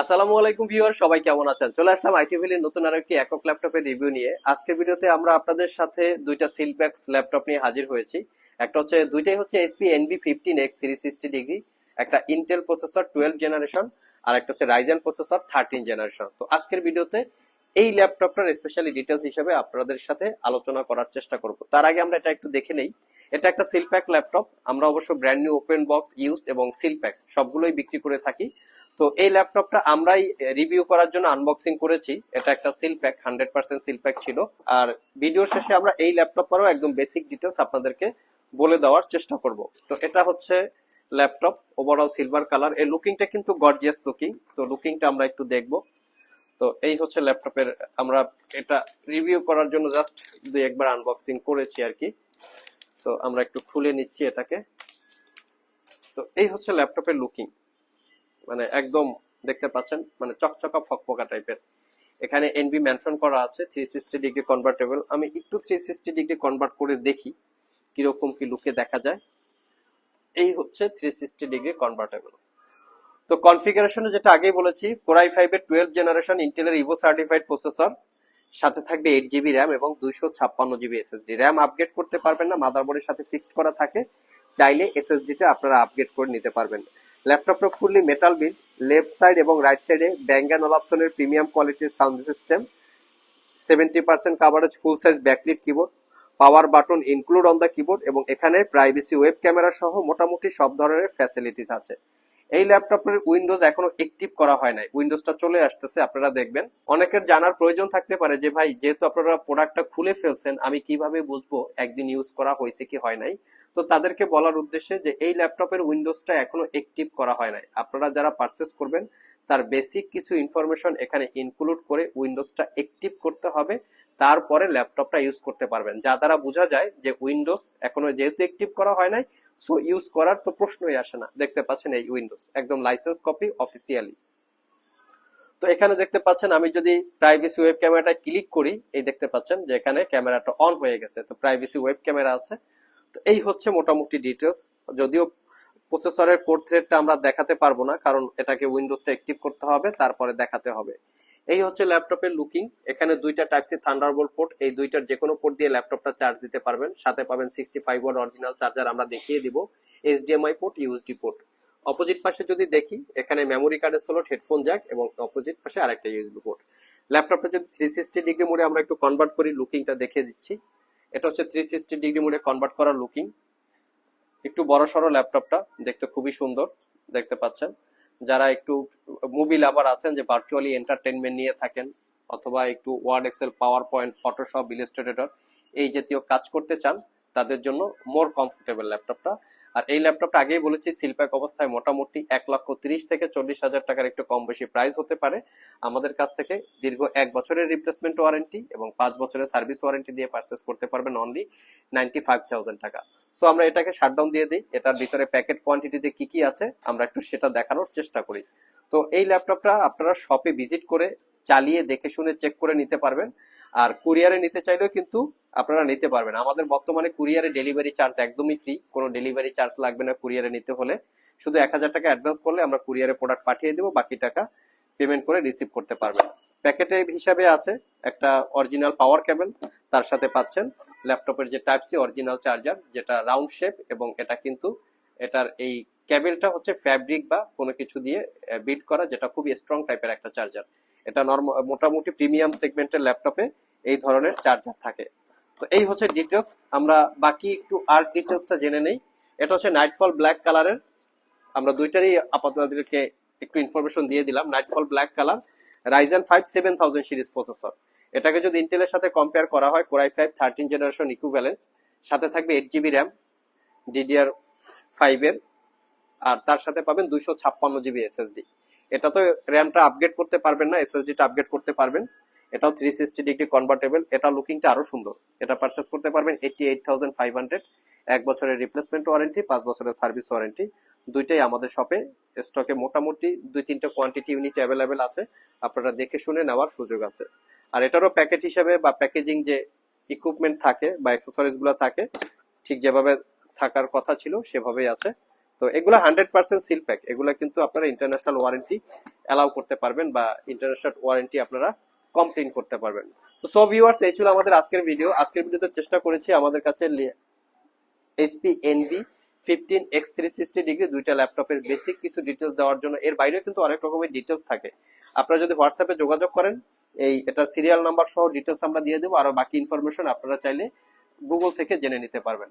আসসালামু আলাইকুম ভিউয়ার সবাই কেমন আছেন? চলে আসলাম আইটি ভ্যালির নতুন আরও একটি একক ল্যাপটপের রিভিউ নিয়ে। আজকের ভিডিওতে আমরা আপনাদের সাথে দুইটা সিলপ্যাক্স ল্যাপটপ নিয়ে হাজির হয়েছি। একটা হচ্ছে, দুইটাই হচ্ছে SP NB fifteen X three sixty degree একটা ইন্টেল প্রসেসর টুয়েলভ জেনারেশন আর একটা হচ্ছে রাইজেন প্রসেসর থার্টিন জেনারেশন তো আজকের ভিডিওতে এই ল্যাপটপটার স্পেশালি ডিটেলস হিসেবে আপনাদের সাথে আলোচনা করার চেষ্টা করব। তার আগে আমরা এটা একটু দেখে নেই। এটা একটা সিলপ্যাক ল্যাপটপ। আমরা অবশ্য brand new open box use এবং সিলপ্যাক সবগুলোই বিক্রি করে থাকি। তো এই ল্যাপটপটা আমরাই রিভিউ করার জন্য আনবক্সিং করেছি। এটা একটা seal pack hundred percent seal pack ছিল। আর ভিডিওর শেষে আমরা এই ল্যাপটপেরও একদম বেসিক ডিটেলস আপনাদেরকে বলে দেওয়ার চেষ্টা করব। তো এটা হচ্ছে ল্যাপটপ ওভারঅল সিলভার কালার এই লুকিংটা কিন্তু গর্জিয়াস লুকিং তো লুকিংটা আমরা একটু দেখব। তো এই হচ্ছে ল্যাপটপের, আমরা এটা রিভিউ করার জন্য জাস্ট দুই একবার আনবক্সিং করেছি আর কি। তো আমরা একটু খুলে নিচ্ছি এটাকে। তো এই হচ্ছে ল্যাপটপের লুকিং মানে একদম দেখতে পাচ্ছেন মানে চকচকা ফকফকা টাইপের এখানে এনবি মেনশন করা আছে থ্রি সিক্সটি ডিগ্রি কনভার্টেবল আমি একটু থ্রি সিক্সটি ডিগ্রি কনভার্ট করে দেখি, কীরকম কি লুকে দেখা যায়। এই হচ্ছে থ্রি সিক্সটি ডিগ্রি কনভার্টেবল তো কনফিগারেশনে যেটা আগেই বলেছি কোরাই ফাইভের টুয়েলভ জেনারেশন ইন্টেলের ইভো সার্টিফাইড প্রসেসর সাথে থাকবে এইট জিবি র্যাম এবং দুইশো ছাপ্পান্ন জিবি এসএসডি র্যাম আপগ্রেড করতে পারবেন না মাদারবোর্ডের সাথে ফিক্সড করা থাকে। চাইলে এসএসডিটা আপনারা আপগ্রেড করে নিতে পারবেন। ল্যাপটপটা fully metal build left side এবং রাইট সাইডে ব্যাঙ্গান অপশনের প্রিমিয়াম কোয়ালিটির sound system seventy percent coverage full size backlit keyboard power button include on the keyboard এবং এখানে প্রাইভেসি ওয়েব ক্যামেরা সহ মোটামুটি সব ধরনের ফ্যাসিলিটিস আছে। এই ল্যাপটপের উইন্ডোজ এখনও অ্যাক্টিভ করা হয় নাই। উইন্ডোজটা চলে আসতেছে, আপনারা দেখবেন। অনেকের জানার প্রয়োজন থাকতে পারে যে, ভাই, যেহেতু আপনারা প্রোডাক্টটা খুলে ফেলছেন, আমি কীভাবে বুঝব একদিন ইউজ করা হয়েছে কি হয় নাই? তো তাদেরকে বলার উদ্দেশ্যে যে, এই ল্যাপটপের উইন্ডোজটা এখনও অ্যাক্টিভ করা হয় নাই। আপনারা যারা পারচেস করবেন, তার বেসিক কিছু ইনফরমেশন এখানে ইনক্লুড করে উইন্ডোজটা অ্যাক্টিভ করতে হবে। তারপরে ল্যাপটপটা ইউজ করতে পারবেন। যা দ্বারা বোঝা যায় যে উইন্ডোজ এখনও যেহেতু অ্যাক্টিভ করা হয় নাই সো ইউজ করার তো প্রশ্নই আসে না। দেখতে পাচ্ছেন এই উইন্ডোজ একদম লাইসেন্স কপি অফিসিয়ালি তো এখানে দেখতে পাচ্ছেন, আমি যদি প্রাইভেসি ওয়েব ক্যামেরাটা ক্লিক করি, এই দেখতে পাচ্ছেন যে এখানে ক্যামেরাটা অন হয়ে গেছে। তো প্রাইভেসি ওয়েব ক্যামেরা আছে। তো এই হচ্ছে মোটামুটি ডিটেলস যদিও প্রসেসরের কোড থ্রেডটা আমরা দেখাতে পারব না, কারণ এটাকে উইন্ডোজটা অ্যাক্টিভ করতে হবে, তারপরে দেখাতে হবে। এই হচ্ছে ল্যাপটপের লুকিং। এখানে দুইটা টাইপ সি থান্ডারবোল্ট পোর্ট এই দুইটার যে কোনো পোর্ট দিয়ে ল্যাপটপটা চার্জ দিতে পারবেন। সাথে পাবেন sixty five watt original charger আমরা দেখিয়ে দিব। HDMI port USB port opposite পাশে যদি দেখি, এখানে মেমোরি কার্ডের স্লট হেডফোন জ্যাক এবং অপোজিট পাশে আরেকটা ইউএসবি পোর্ট ল্যাপটপটা যদি থ্রি সিক্সটি ডিগ্রি মোডে আমরা একটু কনভার্ট করি লুকিংটা দেখিয়ে দিচ্ছি। এটা হচ্ছে থ্রি সিক্সটি ডিগ্রি মোডে কনভার্ট করা লুকিং একটু বড় সড়ো ল্যাপটপটা, দেখতে খুবই সুন্দর, দেখতে পাচ্ছেন। যারা একটু মুভি লাভার আছেন, যে ভার্চুয়ালি এন্টারটেনমেন্ট নিয়ে থাকেন, অথবা একটু Word Excel PowerPoint Photoshop Illustrator এই জাতীয় কাজ করতে চান, তাদের জন্য মোর কমফোর্টেবল ল্যাপটপটা আর এই ল্যাপটপটা আগেই বলেছি, সিলপ্যাক অবস্থায় মোটামুটি এক লক্ষ তিরিশ থেকে চল্লিশ হাজার টাকার একটু কম বেশি প্রাইস হতে পারে। আমাদের কাছ থেকে দীর্ঘ এক বছরের রিপ্লেসমেন্ট ওয়ারেন্টি এবং পাঁচ বছরের সার্ভিস ওয়ারেন্টি দিয়ে পারচেস করতে পারবেন অনলি নাইনটি ফাইভ থাউজেন্ড টাকা। সো আমরা এটাকে শাটডাউন দিয়ে দিই। এটার ভিতরে প্যাকেট কোয়ান্টিটিতে কি কি আছে, আমরা একটু সেটা দেখানোর চেষ্টা করি। তো, এই ল্যাপটপটা আপনারা শপে ভিজিট করে চালিয়ে দেখে শুনে চেক করে নিতে পারবেন। আর কুরিয়ারে নিতে চাইলেও কিন্তু আপনারা নিতে পারবেন। আমাদের বর্তমানে কুরিয়ারে ডেলিভারি চার্জ একদমই ফ্রি কোনো ডেলিভারি চার্জ লাগবে না কুরিয়ারে নিতে হলে। শুধু এক হাজার টাকা অ্যাডভান্স করলে আমরা কুরিয়ারে প্রোডাক্ট পাঠিয়ে দেবো, বাকি টাকা পেমেন্ট করে রিসিভ করতে পারবেন। প্যাকেটে হিসাবে আছে একটা অরিজিনাল পাওয়ার কেবল তার সাথে পাচ্ছেন ল্যাপটপের যে টাইপ সি অরিজিনাল চার্জার যেটা রাউন্ড শেপ এবং এটা কিন্তু এটার এই কেবেলটা হচ্ছে ফ্যাব্রিক বা কোনো কিছু দিয়ে বিট করা, যেটা খুবই স্ট্রং টাইপের একটা চার্জার এটা নর্মাল মোটামুটি প্রিমিয়াম সেগমেন্টের ল্যাপটপে এই ধরনের চার্জার থাকে। তো এই হচ্ছে ডিটেলস আমরা বাকি একটু আর ডিটেলসটা জেনে নেই। এটা হচ্ছে নাইটফল ব্ল্যাক কালারের আমরা দুইটারই আপনাদেরকে একটু ইনফরমেশন দিয়ে দিলাম। Nightfall black colour Ryzen five seven thousand series processor এটাকে যদি ইন্টেলের সাথে কম্পেয়ার করা হয় core i five thirteen generation equivalent সাথে থাকবে এইট জিবি র্যাম ডিডিআর ফাইভের আর তার সাথে পাবেন দুইশো ছাপ্পান্ন জিবি এসএসডি এটা তো র্যামটা আপগ্রেড করতে পারবেন না এসএসডিটা আপগ্রেড করতে পারবেন। এটাও থ্রি সিক্সটি ডিগ্রি কনভার্টেবল এটা লুকিংটা আরও সুন্দর। এটা পারচেস করতে পারবেন eighty eight thousand five hundred এক বছরের রিপ্লেসমেন্ট ওয়ারেন্টি পাঁচ বছরের সার্ভিস ওয়ারেন্টি দুইটাই আমাদের শপে স্টকে মোটামুটি দুই তিনটে কোয়ান্টিটি ইউনিট অ্যাভেলেবেল আছে। আপনারা দেখে শুনে নেওয়ার সুযোগ আছে। আর এটারও প্যাকেট হিসেবে বা প্যাকেজিং যে ইকুইপমেন্ট থাকে বা অ্যাক্সেসরিজগুলো থাকে, ঠিক যেভাবে থাকার কথা ছিল, সেভাবেই আছে। তো এগুলো হান্ড্রেড পার্সেন্ট সিল প্যাক এগুলো কিন্তু আপনারা ইন্টারন্যাশনাল ওয়ারেন্টি অ্যালাউ করতে পারবেন বা ইন্টারন্যাশনাল ওয়ারেন্টি আপনারা কমপ্লেন করতে পারবেন। তো সব ভিউয়ার্স এই ছিল আমাদের আজকের ভিডিও আজকের ভিডিওতে চেষ্টা করেছি আমাদের কাছে HP NB fifteen X three sixty degree দুইটা ল্যাপটপের বেসিক কিছু ডিটেলস দেওয়ার জন্য। এর বাইরেও কিন্তু অনেক রকমের ডিটেলস থাকে। আপনারা যদি হোয়াটসঅ্যাপে যোগাযোগ করেন, এই এটা সিরিয়াল নাম্বার সহ ডিটেলস আমরা দিয়ে দেবো। আরও বাকি ইনফরমেশন আপনারা চাইলে গুগল থেকে জেনে নিতে পারবেন।